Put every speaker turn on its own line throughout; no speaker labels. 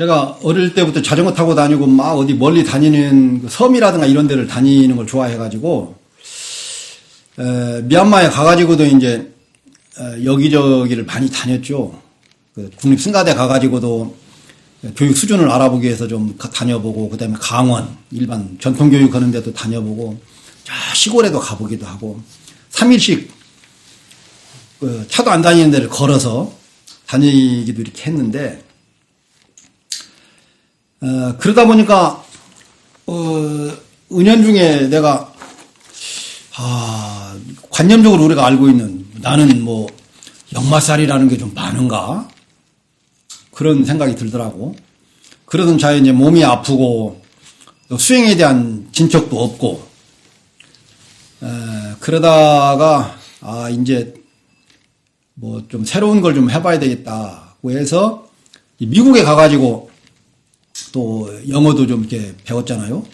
제가 어릴 때부터 자전거 타고 다니고 막 어디 멀리 다니는 그 섬이라든가 이런 데를 다니는 걸 좋아해가지고 에, 미얀마에 가가지고도 이제 에, 여기저기를 많이 다녔죠. 그 국립 승가대 가가지고도 교육 수준을 알아보기 위해서 좀 가- 다녀보고 그다음에 강원 일반 전통 교육 하는 데도 다녀보고 저 시골에도 가보기도 하고 3일씩 그 차도 안 다니는 데를 걸어서 다니기도 이렇게 했는데 어, 그러다 보니까 어, 은연 중에 내가 아, 관념적으로 우리가 알고 있는 나는 뭐 역마살이라는 게 좀 많은가 그런 생각이 들더라고. 그러던 차에 이제 몸이 아프고 또 수행에 대한 진척도 없고 에, 그러다가 아 이제 뭐 좀 새로운 걸 좀 해봐야 되겠다고 해서 이 미국에 가가지고 또 영어도 좀 이렇게 배웠잖아요.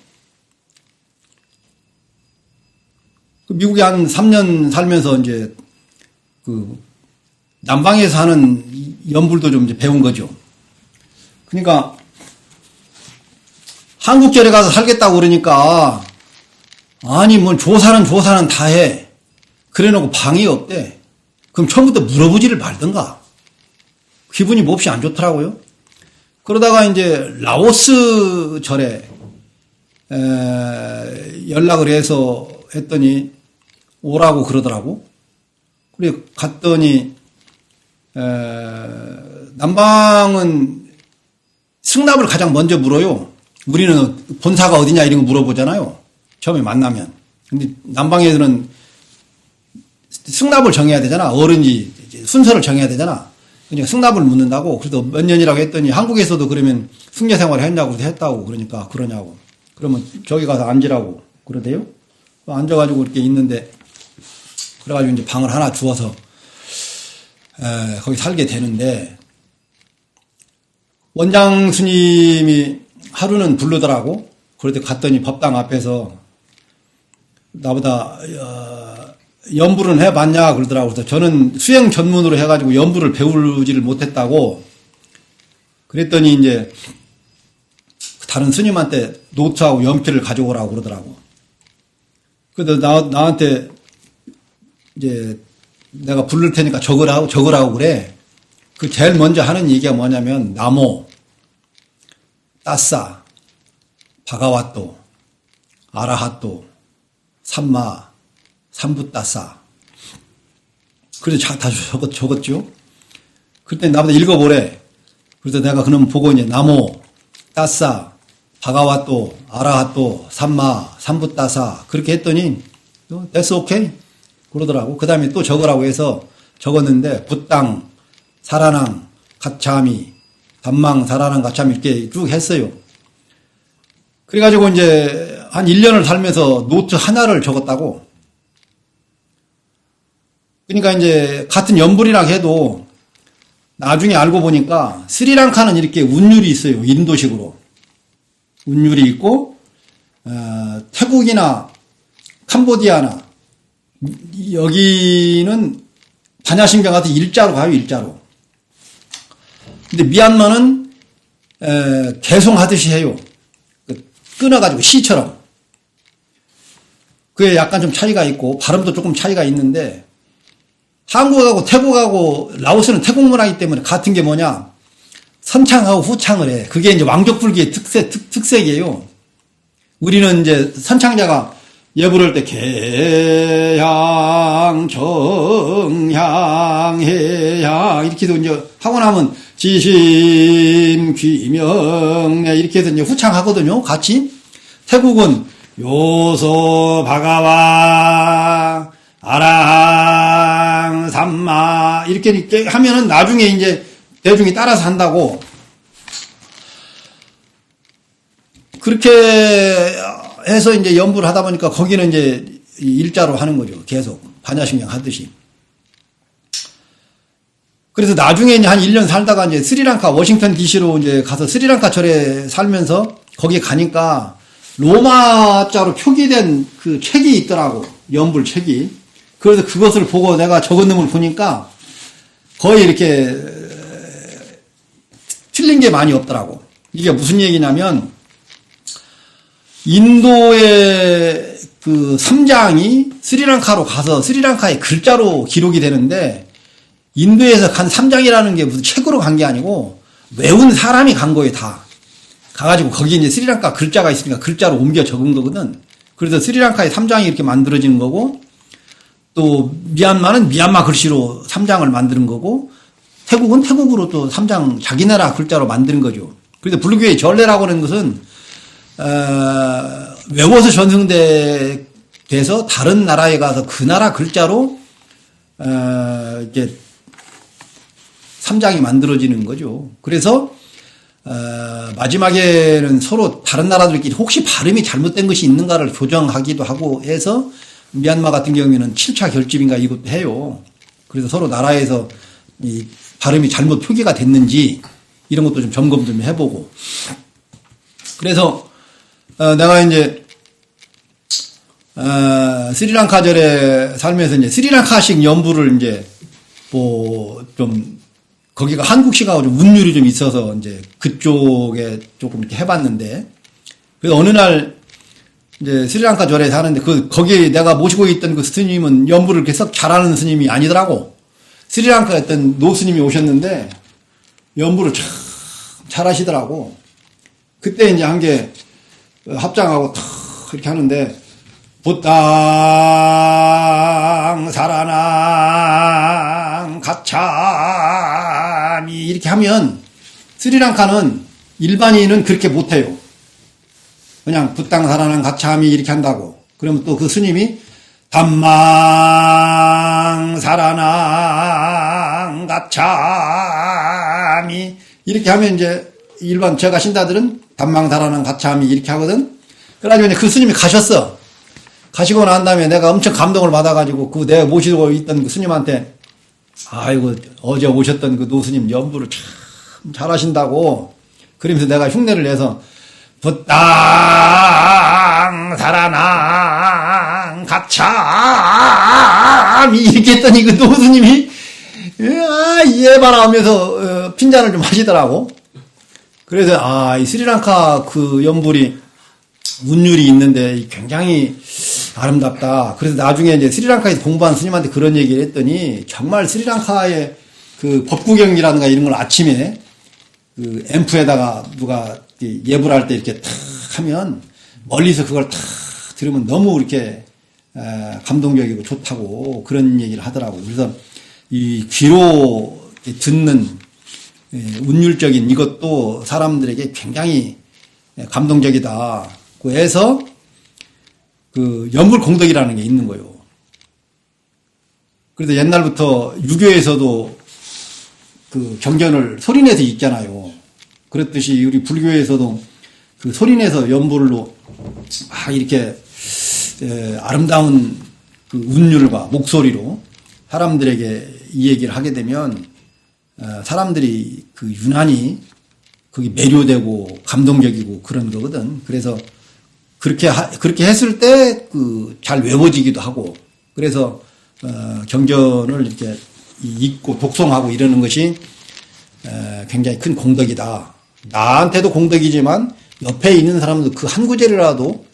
그 미국에 한 3년 살면서 이제 그 남방에서 하는 이 연불도 좀 이제 배운 거죠. 그러니까 한국절에 가서 살겠다고 그러니까 아니 뭐 조사는 조사는 다 해. 그래 놓고 방이 없대. 그럼 처음부터 물어보지를 말든가. 기분이 몹시 안 좋더라고요. 그러다가 이제 라오스 절에 에, 연락을 해서 했더니 오라고 그러더라고. 그래 갔더니 에, 남방은 승납을 가장 먼저 물어요. 우리는 본사가 어디냐 이런 거 물어보잖아요. 처음에 만나면. 근데 남방에서는 승납을 정해야 되잖아. 어른이 순서를 정해야 되잖아. 그러니까 승납을 묻는다고. 그래서 몇 년이라고 했더니 한국에서도 그러면 승려 생활을 했냐고 그래서 했다고 그러니까 그러냐고. 그러면 저기 가서 앉으라고 그러대요. 앉아가지고 이렇게 있는데 그래가지고 이제 방을 하나 주어서 에, 거기 살게 되는데 원장 스님이 하루는 부르더라고. 때 갔더니 법당 앞에서 나보다 어, 연부를 해봤냐 그러더라고. 그래서 저는 수행 전문으로 해가지고 연부를 배우지를 못했다고. 그랬더니 이제 다른 스님한테 노트하고 연필을 가져오라고 그러더라고. 그래서 나, 나한테 이제 내가 부를 테니까 적으라고, 적으라고 그래. 그 제일 먼저 하는 얘기가 뭐냐면, 나모, 따싸, 바가와또, 아라하또, 삼마, 삼부 따싸. 그래서 자- 다 적었, 적었죠. 그때 나보다 읽어보래. 그래서 내가 그놈 보고 이제 나모, 따싸, 바가와또, 아라하또, 삼마, 삼부 따싸. 그렇게 했더니, 어, that's okay. 그러더라고. 그 다음에 또 적으라고 해서 적었는데, 붓당, 사라낭, 가참이, 단망, 사라낭, 가참이 이렇게 쭉 했어요. 그래가지고 이제 한 1년을 살면서 노트 하나를 적었다고. 그러니까 이제 같은 연불이라 해도 나중에 알고 보니까 스리랑카는 이렇게 운율이 있어요. 인도식으로. 운율이 있고, 어, 태국이나 캄보디아나 여기는 반야신경 같은 일자로 가요, 일자로. 근데 미얀마는 에, 개송하듯이 해요. 그 끊어가지고 시처럼. 그에 약간 좀 차이가 있고 발음도 조금 차이가 있는데 한국하고 태국하고 라오스는 태국 문화이기 때문에 같은 게 뭐냐 선창하고 후창을 해. 그게 이제 왕족불기의 특색 특, 특색이에요. 우리는 이제 선창자가 예 부를 때 개향, 정향, 해향 이렇게도 이제 하고 나면 지심, 귀명네 이렇게 해서 이제 후창하거든요. 같이 태국은 요소 바가와 아라항 삼마 이렇게 하면은 나중에 이제 대중이 따라서 한다고 그렇게 해서 이제 연부를 하다 보니까 거기는 이제 일자로 하는 거죠. 계속 반야신경 하듯이. 그래서 나중에 이제 한 1년 살다가 이제 스리랑카 워싱턴 DC로 이제 가서 스리랑카 절에 살면서 거기 가니까 로마자로 표기된 그 책이 있더라고. 연불 책이. 그래서 그것을 보고 내가 적은 놈을 보니까 거의 이렇게 틀린 게 많이 없더라고. 이게 무슨 얘기냐면 인도의 그 삼장이 스리랑카로 가서 스리랑카의 글자로 기록이 되는데 인도에서 간 삼장이라는 게 무슨 책으로 간 게 아니고 외운 사람이 간 거예요 다 가가지고 거기 이제 스리랑카 글자가 있으니까 글자로 옮겨 적은 거거든 그래서 스리랑카의 삼장이 이렇게 만들어지는 거고 또 미얀마는 미얀마 글씨로 삼장을 만드는 거고 태국은 태국으로 또 삼장 자기 나라 글자로 만드는 거죠. 그래서 불교의 전례라고 하는 것은 어, 외워서 전승돼 돼서 다른 나라에 가서 그 나라 글자로 어, 이제 삼장이 만들어지는 거죠. 그래서 어, 마지막에는 서로 다른 나라들끼리 혹시 발음이 잘못된 것이 있는가를 교정하기도 하고 해서 미얀마 같은 경우에는 7차 결집인가 이것도 해요. 그래서 서로 나라에서 이 발음이 잘못 표기가 됐는지 이런 것도 좀 점검 좀 해보고. 그래서 어, 내가 이제 어, 스리랑카절에 살면서 이제 스리랑카식 연부를 이제 뭐 좀 거기가 한국식하고 좀 운율이 좀 있어서 이제 그쪽에 조금 이렇게 해봤는데 그래서 어느 날 이제 스리랑카 절에 사는데 그 거기 내가 모시고 있던 그 스님은 연부를 썩 잘하는 스님이 아니더라고. 스리랑카 어떤 노 스님이 오셨는데 연부를 참 잘하시더라고. 그때 이제 한 게 합장하고 탁 이렇게 하는데 부땅 사라낭 가참이 이렇게 하면 스리랑카는 일반인은 그렇게 못해요. 그냥 부땅 사라낭 가참이 이렇게 한다고. 그러면 또 그 스님이 담망 사라낭 가참이 이렇게 하면 이제 일반 제가 신다들은 담망 사라낭 가참이 이렇게 하거든. 그래가지고 그 스님이 가셨어. 가시고 난 다음에 내가 엄청 감동을 받아가지고 그 내가 모시고 있던 그 스님한테 아이고 어제 오셨던 그 노스님 연부를 참 잘하신다고 그러면서 내가 흉내를 내서 부땅 사라낭 가참이 이렇게 했더니 그 노스님이 아얘 봐라 하면서 어, 핀잔을 좀 하시더라고 그래서 아 이 스리랑카 그 연불이 운율이 있는데 굉장히 아름답다. 그래서 나중에 이제 스리랑카에서 공부한 스님한테 그런 얘기를 했더니 정말 스리랑카의 그 법구경이라든가 이런 걸 아침에 그 앰프에다가 누가 예불 할때 이렇게 탁 하면 멀리서 그걸 탁 들으면 너무 이렇게 에, 감동적이고 좋다고 그런 얘기를 하더라고. 그래서 이 귀로 듣는 예, 운율적인 이것도 사람들에게 굉장히 감동적이다. 그래서 그 연불 공덕이라는 게 있는 거예요. 그래서 옛날부터 유교에서도 그 경전을 소리내서 읽잖아요. 그렇듯이 우리 불교에서도 그 소리내서 연불로 막 이렇게 에, 아름다운 그 운율과 목소리로 사람들에게 이 얘기를 하게 되면 어, 사람들이 그 유난히 그게 매료되고 감동적이고 그런 거거든. 그래서 그렇게 하, 그렇게 했을 때 그 잘 외워지기도 하고 그래서 어, 경전을 이렇게 읽고 독송하고 이러는 것이 에, 굉장히 큰 공덕이다. 나한테도 공덕이지만 옆에 있는 사람도 그 한 구절이라도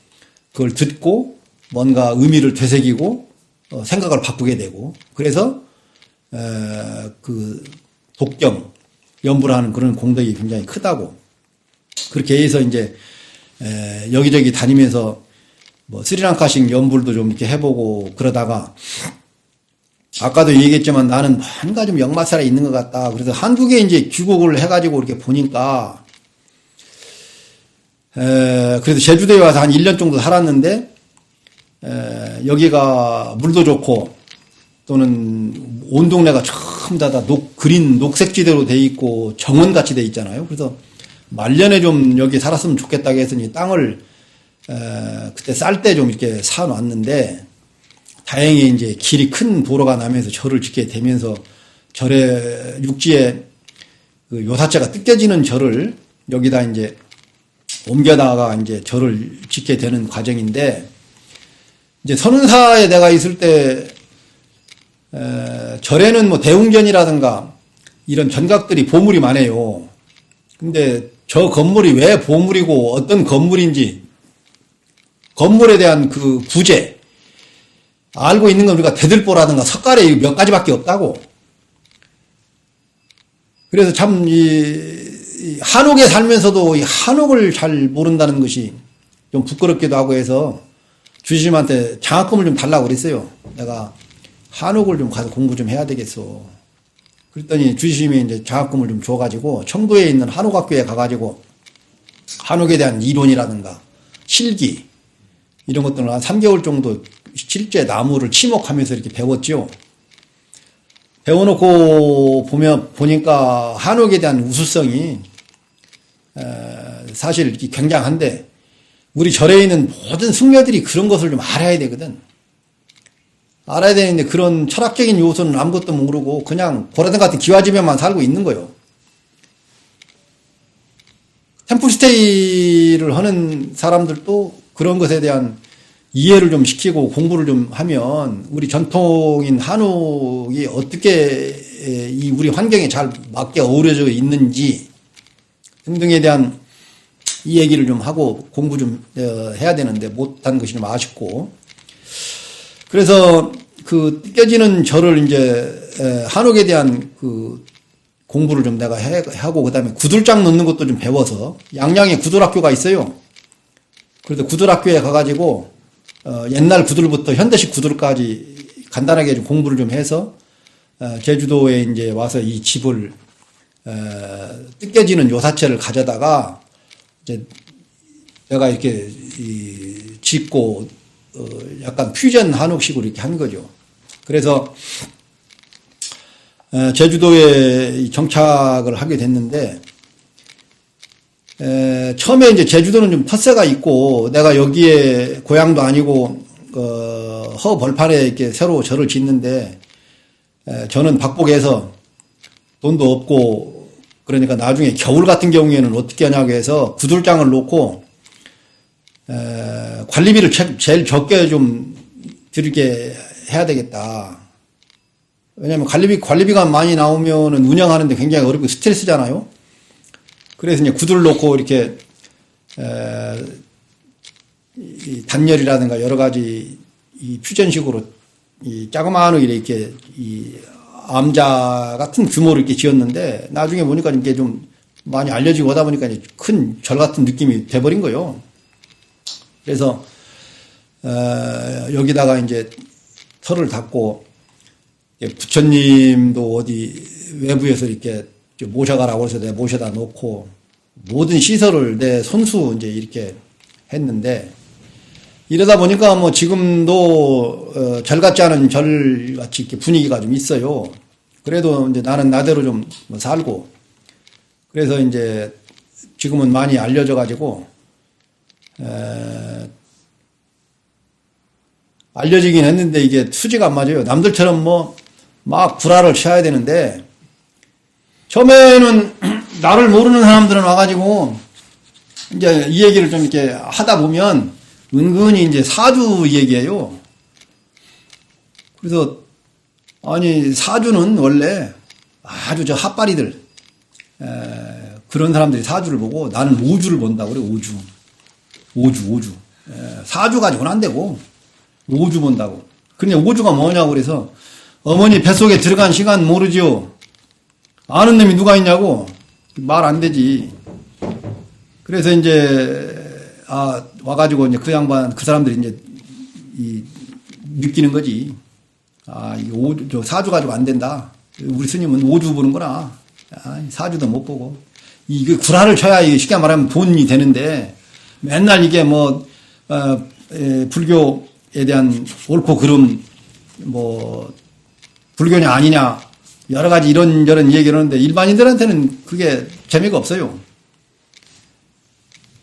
그걸 듣고 뭔가 의미를 되새기고 어, 생각을 바꾸게 되고 그래서 에, 그 독경 연부를 하는 그런 공덕이 굉장히 크다고 그렇게 해서 이제 에, 여기저기 다니면서 뭐 스리랑카식 연불도 좀 이렇게 해보고 그러다가 아까도 얘기했지만 나는 뭔가 좀 역마살에 있는 것 같다. 그래서 한국에 이제 귀국을 해가지고 이렇게 보니까 에, 그래서 제주도에 와서 한 1년 정도 살았는데 에, 여기가 물도 좋고 또는 온 동네가 전부 다 녹, 그린 녹색지대로 돼 있고 정원같이 돼 있잖아요. 그래서 말년에 좀 여기 살았으면 좋겠다고 했더니 땅을 에, 그때 쌀 때 좀 이렇게 사놨는데 다행히 이제 길이 큰 도로가 나면서 절을 짓게 되면서 절에 육지에 그 요사체가 뜯겨지는 절을 여기다 이제 옮겨다가 이제 절을 짓게 되는 과정인데 이제 선운사에 내가 있을 때 에, 절에는 뭐 대웅전이라든가 이런 전각들이 보물이 많아요. 근데 저 건물이 왜 보물이고 어떤 건물인지 건물에 대한 그 구제 알고 있는 건 우리가 대들보라든가 석가래 몇 가지밖에 없다고. 그래서 참, 이, 이 한옥에 살면서도 이 한옥을 잘 모른다는 것이 좀 부끄럽기도 하고 해서 주심한테 장학금을 좀 달라고 그랬어요. 내가 한옥을 좀 가서 공부 좀 해야 되겠어. 그랬더니 주심이 이제 장학금을 좀 줘가지고 청도에 있는 한옥학교에 가가지고 한옥에 대한 이론이라든가 실기 이런 것들을 한 3개월 정도 실제 나무를 치목하면서 이렇게 배웠죠. 배워놓고 보면 보니까 한옥에 대한 우수성이 에, 사실 이렇게 굉장한데 우리 절에 있는 모든 승려들이 그런 것을 좀 알아야 되거든. 알아야 되는데 그런 철학적인 요소는 아무것도 모르고 그냥 고라등 같은 기와집에만 살고 있는 거예요. 템플스테이를 하는 사람들도 그런 것에 대한 이해를 좀 시키고 공부를 좀 하면 우리 전통인 한옥이 어떻게 이 우리 환경에 잘 맞게 어우러져 있는지 등등에 대한 이 얘기를 좀 하고 공부 좀 어, 해야 되는데 못한 것이 좀 아쉽고 그래서 그 뜯겨지는 절을 이제 한옥에 대한 그 공부를 좀 내가 해, 하고 그다음에 구들장 넣는 것도 좀 배워서 양양에 구들학교가 있어요. 그래서 구들학교에 가가지고 어, 옛날 구들부터 현대식 구들까지 간단하게 좀 공부를 좀 해서 어, 제주도에 이제 와서 이 집을 어, 뜯겨지는 요사체를 가져다가 이제 내가 이렇게 이 짓고 어, 약간 퓨전 한옥식으로 이렇게 한 거죠. 그래서 에, 제주도에 정착을 하게 됐는데 에, 처음에 이제 제주도는 좀 텃세가 있고 내가 여기에 고향도 아니고 어, 허 벌판에 이렇게 새로 절을 짓는데 에, 저는 박복에서 돈도 없고 그러니까 나중에 겨울 같은 경우에는 어떻게 하냐고 해서 구들장을 놓고 에, 관리비를 제- 제일 적게 좀 들게 해야 되겠다. 왜냐하면 관리비 관리비가 많이 나오면은 운영하는데 굉장히 어렵고 스트레스잖아요. 그래서 이제 구두를 놓고 이렇게 에, 이 단열이라든가 여러 가지 이 퓨전식으로 이 자그마한 이렇게 이 암자 같은 규모로 이렇게 지었는데 나중에 보니까 이게 좀 많이 알려지고 하다 보니까 큰 절 같은 느낌이 돼버린 거예요. 그래서 어, 여기다가 이제 털을 예, 부처님도 어디 외부에서 이렇게 좀 모셔가라고 해서 내가 모셔다 놓고 모든 시설을 내 손수 이제 이렇게 했는데 이러다 보니까 뭐 지금도 어, 절 같지 않은 절 같이 분위기가 좀 있어요. 그래도 이제 나는 나대로 좀뭐 살고 그래서 이제 지금은 많이 알려져 가지고 에, 알려지긴 했는데 이게 수지가 안 맞아요. 남들처럼 뭐 막 구라를 쳐야 되는데 처음에는 나를 모르는 사람들은 와가지고 이제 이 얘기를 좀 이렇게 하다 보면 은근히 이제 사주 얘기예요. 그래서 아니 사주는 원래 아주 저 핫바리들 에, 그런 사람들이 사주를 보고 나는 오주를 본다고 그래 오주. 오주 오주. 에, 사주 가지고는 안 되고 오주 본다고. 근데 오주가 뭐냐고 그래서 어머니 뱃속에 들어간 시간 모르지요. 아는 놈이 누가 있냐고. 말 안 되지. 그래서 이제 아 와가지고 이제 그 양반 그 사람들이 이제 이 느끼는 거지. 아 이게 오주 저 사주 가지고 안 된다. 우리 스님은 오주 보는구나. 아, 사주도 못 보고. 이게 구라를 쳐야 이게 쉽게 말하면 돈이 되는데 맨날 이게 뭐 어, 에, 불교에 대한 옳고 그름 뭐 불교냐 아니냐 여러 가지 이런저런 얘기를 하는데 일반인들한테는 그게 재미가 없어요.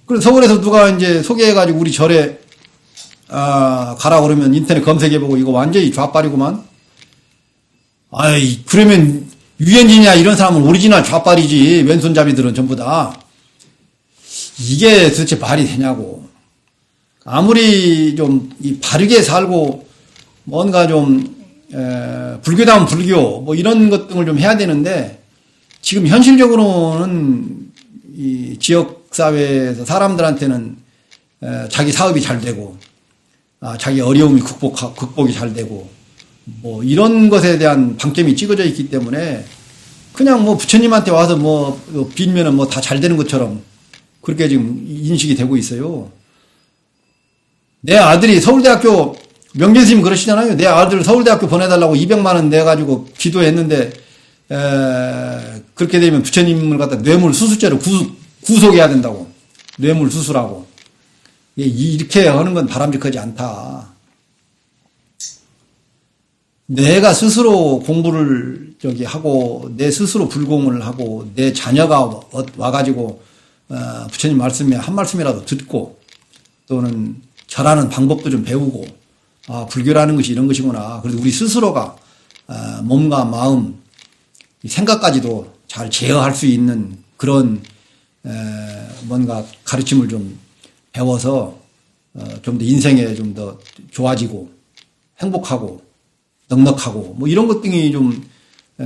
그래서 서울에서 누가 이제 소개해가지고 우리 절에 아, 가라 그러면 인터넷 검색해보고 이거 완전히 좌빨이구만. 아이 그러면 유현진이나 이런 사람은 오리지널 좌빨이지 왼손잡이들은 전부 다 이게 도대체 말이 되냐고. 아무리 좀이 바르게 살고 뭔가 좀 에, 불교다운 불교 뭐 이런 것 등을 좀 해야 되는데 지금 현실적으로는 이 지역 사회에서 사람들한테는 에, 자기 사업이 잘 되고 아, 자기 어려움이 극복 극복이 잘 되고 뭐 이런 것에 대한 방점이 찍어져 있기 때문에 그냥 뭐 부처님한테 와서 뭐 빌면은 뭐 다 잘 되는 것처럼 그렇게 지금 인식이 되고 있어요. 내 아들이 서울대학교 명재스님 그러시잖아요. 내 아들 서울대학교 보내달라고 200만 원 내가지고 기도했는데 에, 그렇게 되면 부처님을 갖다 뇌물 수수죄로 구, 구속해야 된다고 뇌물 예, 이렇게 하는 건 바람직하지 않다. 내가 스스로 공부를 저기 하고 내 스스로 불공을 하고 내 자녀가 와- 와가지고 어, 부처님 말씀에 한 말씀이라도 듣고 또는 절하는 방법도 좀 배우고 아 불교라는 것이 이런 것이구나. 그래서 우리 스스로가 어, 몸과 마음 이 생각까지도 잘 제어할 수 있는 그런 에, 뭔가 가르침을 좀 배워서 어, 좀더 인생에 좀 더 좋아지고 행복하고 넉넉하고 뭐 이런 것 등이 좀 에,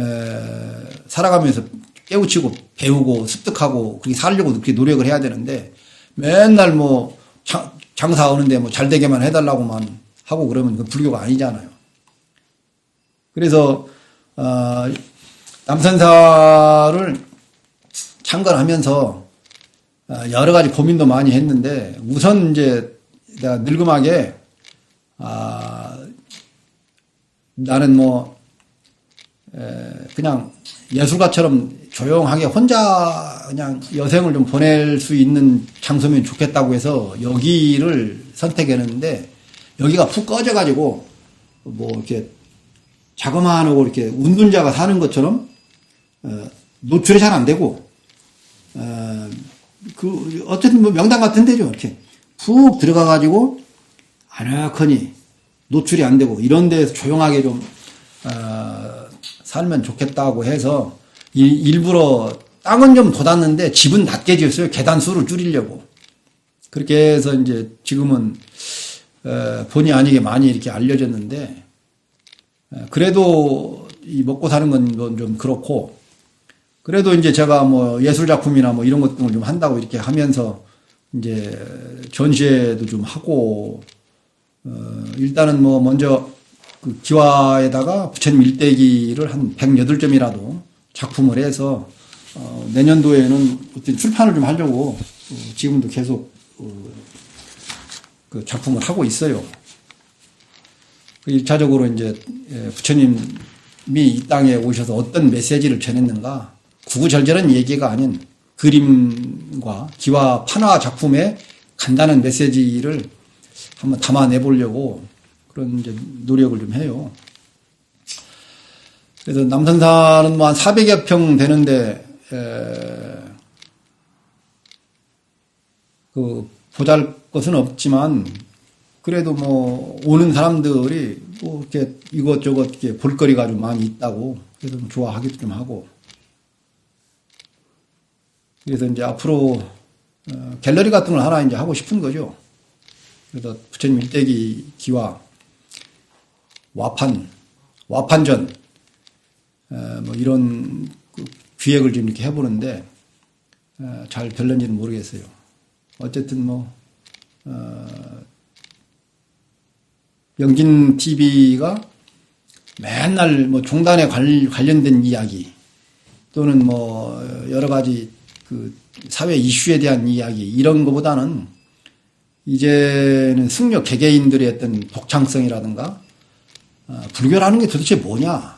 살아가면서 깨우치고 배우고 습득하고 그렇게 살려고 그렇게 노력을 해야 되는데 맨날 뭐 장, 장사하는데 뭐 잘 되게만 해달라고만 하고 그러면 그 불교가 아니잖아요. 그래서 어, 남선사를 창건하면서 어, 여러 가지 고민도 많이 했는데 우선 이제 늙음하게 아 나는 뭐 에, 그냥 예술가처럼 조용하게 혼자 그냥 여생을 좀 보낼 수 있는 장소면 좋겠다고 해서 여기를 선택했는데 여기가 푹 꺼져가지고 뭐 이렇게 자그마하고 이렇게 운둔자가 사는 것처럼 어, 노출이 잘 안 되고 어, 그 어쨌든 뭐 명당 같은 데죠. 이렇게 푹 들어가 가지고 아늑하니 노출이 안 되고 이런 데서 조용하게 좀 어, 살면 좋겠다고 해서 이- 일부러 땅은 좀 돋았는데 집은 낮게 지었어요. 계단 수를 줄이려고. 그렇게 해서 이제 지금은 어, 본의 아니게 많이 이렇게 알려졌는데 어, 그래도 이 먹고 사는 건 좀 그렇고 그래도 이제 제가 뭐 예술 작품이나 뭐 이런 것들을 좀 한다고 이렇게 하면서 이제 전시회도 좀 하고 어 일단은 뭐 먼저 그 기와에다가 부처님 일대기를 한 108점이라도 작품을 해서 어 내년도에는 어떤 출판을 좀 하려고 어 지금도 계속 어, 그 작품을 하고 있어요. 그 일차적으로 이제 예, 부처님이 이 땅에 오셔서 어떤 메시지를 전했는가 구구절절한 얘기가 아닌 그림과 기와 판화 작품의 간단한 메시지를 한번 담아내 보려고 그런 이제 노력을 좀 해요. 그래서 남산사는 뭐 한 400여 평 되는데 에, 그 보잘 것은 없지만 그래도 뭐 오는 사람들이 뭐 이렇게 이것저것 이렇게 볼거리가 좀 많이 있다고 그래서 좀 좋아하기도 좀 하고 그래서 이제 앞으로 어, 갤러리 같은 걸 하나 이제 하고 싶은 거죠. 그래서 부처님 일대기 기와 와판 와판전 어, 뭐 이런 그 기획을 좀 이렇게 해보는데 어, 잘 될는지는 모르겠어요. 어쨌든 뭐 어, 영진 TV가 맨날 뭐 종단에 관- 관련된 이야기 또는 뭐 여러 가지 그 사회 이슈에 대한 이야기 이런 것보다는 이제는 승려 개개인들의 어떤 독창성이라든가 어, 불교라는 게 도대체 뭐냐?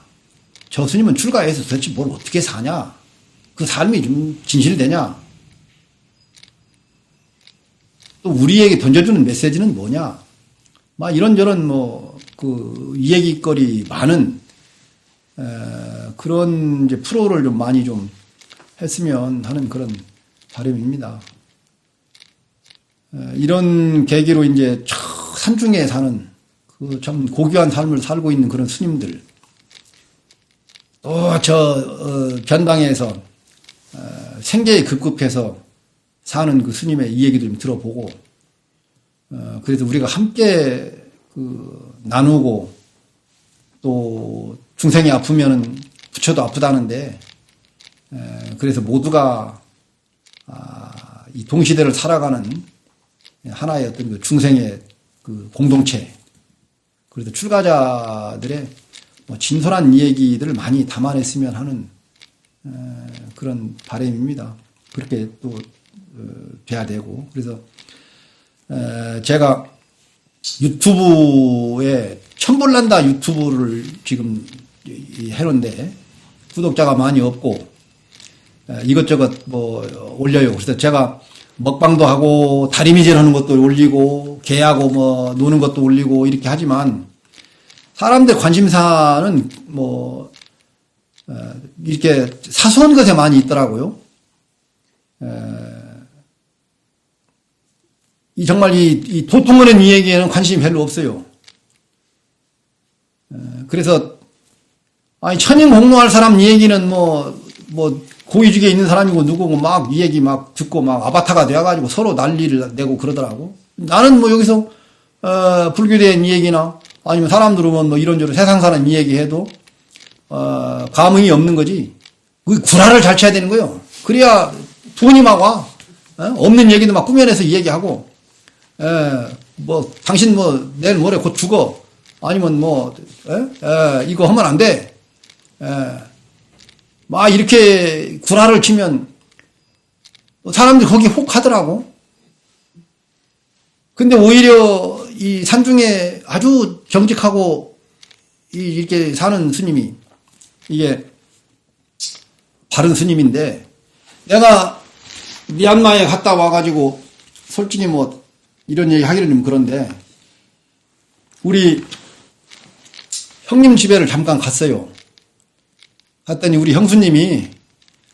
저 스님은 출가해서 도대체 뭘 어떻게 사냐? 그 삶이 좀 진실되냐? 또 우리에게 던져주는 메시지는 뭐냐? 막 이런저런 뭐, 그, 이야기거리 많은, 에, 그런 이제 프로를 좀 많이 좀 했으면 하는 그런 바람입니다. 에, 이런 계기로 이제 저 산중에 사는 그 참 고귀한 삶을 살고 있는 그런 스님들, 또 저, 어, 변방에서 어, 생계에 급급해서 사는 그 스님의 이야기도 좀 들어보고, 어, 그래서 우리가 함께 그 나누고 또 중생이 아프면은 부처도 아프다는데 에, 그래서 모두가 아, 이 동시대를 살아가는 하나의 어떤 그 중생의 그 공동체 그래도 출가자들의 뭐 진솔한 이야기들을 많이 담아냈으면 하는 어, 그런 바람입니다. 그렇게 또 어, 돼야 되고 그래서 에, 제가 유튜브에 천불난다 유튜브를 지금 해놓은데 구독자가 많이 없고 에, 이것저것 뭐 올려요. 그래서 제가 먹방도 하고 다리미질 하는 것도 올리고 개하고 뭐 노는 것도 올리고 이렇게 하지만 사람들 관심사는 뭐 어, 이렇게 사소한 것에 많이 있더라고요. 에, 이 정말 이, 이 도통하는 이야기에는 관심이 별로 없어요. 에, 그래서 아니 천인 공로할 사람 얘기는 뭐뭐 고위직에 있는 사람이고 누구고 막 이 얘기 막 듣고 막 아바타가 되어가지고 서로 난리를 내고 그러더라고. 나는 뭐 여기서 어, 불교된 얘기나 아니면 사람들 오면 뭐 이런저런 세상 사람 얘기해도 어, 감흥이 없는 거지. 그 구라를 잘 쳐야 되는 거요. 그래야 돈이 막 와. 어? 없는 얘기도 막 꾸며내서 에, 뭐, 당신 뭐, 내일 모레 곧 죽어. 아니면 뭐, 에? 에, 이거 하면 안 돼. 에, 막 이렇게 구라를 치면, 사람들이 거기 혹 하더라고. 근데 오히려 이 산중에 아주 정직하고 이- 이렇게 사는 스님이 이게 바른 스님인데 내가 미얀마에 갔다 와가지고 솔직히 뭐 이런 얘기 하기는 좀 그런데 우리 형님 집에를 잠깐 갔어요. 갔더니 우리 형수님이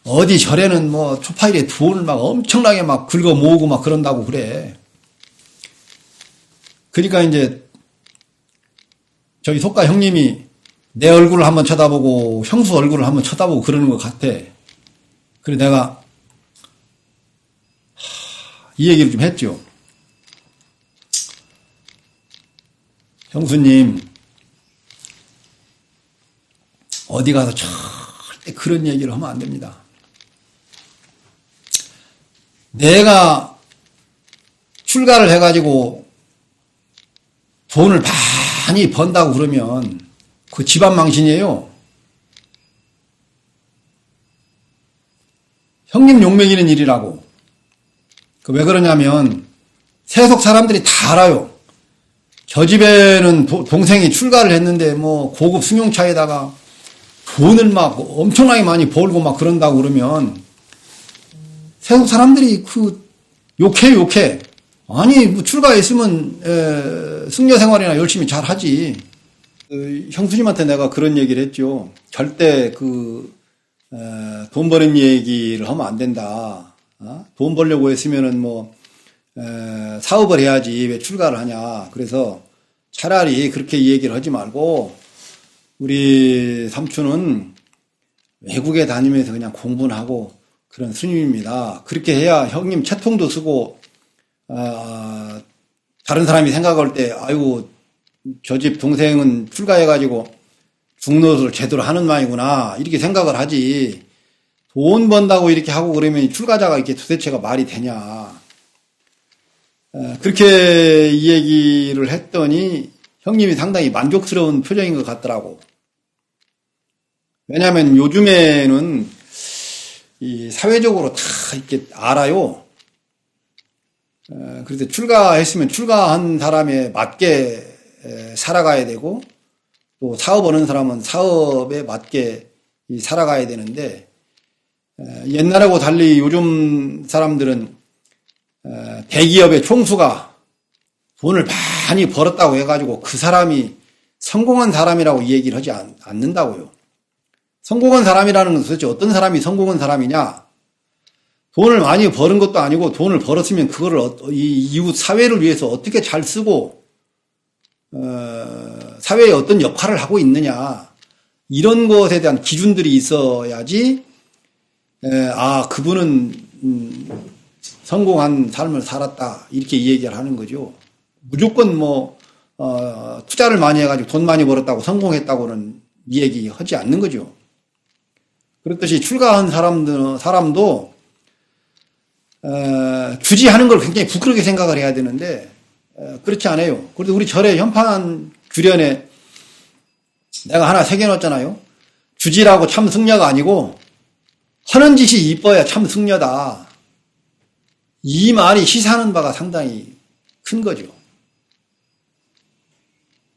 어디 절에는 뭐 초파일에 돈을 막 엄청나게 막 긁어 모으고 막 그런다고 그래. 그러니까 이제 저희 속가 형님이 내 얼굴을 한번 쳐다보고 형수 얼굴을 한번 쳐다보고 그러는 것 같아. 그래 내가 하, 이 얘기를 좀 했죠. 형수님 어디 가서 절대 그런 얘기를 하면 안 됩니다. 내가 출가를 해가지고 돈을 많이 번다고 그러면 그 집안 망신이에요. 형님 욕먹이는 일이라고. 그 왜 그러냐면 세속 사람들이 다 알아요. 저 집에는 도- 동생이 출가를 했는데 뭐 고급 승용차에다가 돈을 막 엄청나게 많이 벌고 막 그런다고 그러면 세속 사람들이 그 욕해 욕해. 아니 뭐 출가했으면 에, 승려 생활이나 열심히 잘 하지. 그 형수님한테 내가 그런 얘기를 했죠. 절대 그, 에, 돈 버는 얘기를 하면 안 된다. 어? 돈 벌려고 했으면은 뭐, 에, 사업을 해야지 왜 출가를 하냐. 그래서 차라리 그렇게 얘기를 하지 말고, 우리 삼촌은 외국에 다니면서 그냥 공부는 하고 그런 스님입니다. 그렇게 해야 형님 채통도 쓰고, 아, 다른 사람이 생각할 때, 아이고, 저 집 동생은 출가해가지고 중노릇을 제대로 하는 마이구나 이렇게 생각을 하지. 돈 번다고 이렇게 하고 그러면 출가자가 이렇게 도대체가 말이 되냐. 에, 그렇게 이 얘기를 했더니 형님이 상당히 만족스러운 표정인 것 같더라고 왜냐하면 요즘에는 이 사회적으로 다 이렇게 알아요 에, 그래서 출가했으면 출가한 사람에 맞게 에, 살아가야 되고 또 사업하는 사람은 사업에 맞게 이 살아가야 되는데 에, 옛날하고 달리 요즘 사람들은 에, 대기업의 총수가 돈을 많이 벌었다고 해가지고 그 사람이 성공한 사람이라고 이 얘기를 하지 않, 않는다고요. 성공한 사람이라는 건 도대체 어떤 사람이 성공한 사람이냐? 돈을 많이 버는 것도 아니고 돈을 벌었으면 그거를 어- 이 이웃 사회를 위해서 어떻게 잘 쓰고 어, 사회에 어떤 역할을 하고 있느냐 이런 것에 대한 기준들이 있어야지 에, 아 그분은 음, 성공한 삶을 살았다 이렇게 얘기를 하는 거죠. 무조건 뭐 어, 투자를 많이 해가지고 돈 많이 벌었다고 성공했다고는 이 얘기 하지 않는 거죠. 그렇듯이 출가한 사람들 사람도 어, 주지하는 걸 굉장히 부끄럽게 생각을 해야 되는데 어, 그렇지 않아요. 그래도 우리 절의 현판 규련에 내가 하나 새겨놨잖아요. 주지라고 참 승려가 아니고 하는 짓이 이뻐야 참 승려다. 이 말이 시사하는 바가 상당히 큰 거죠.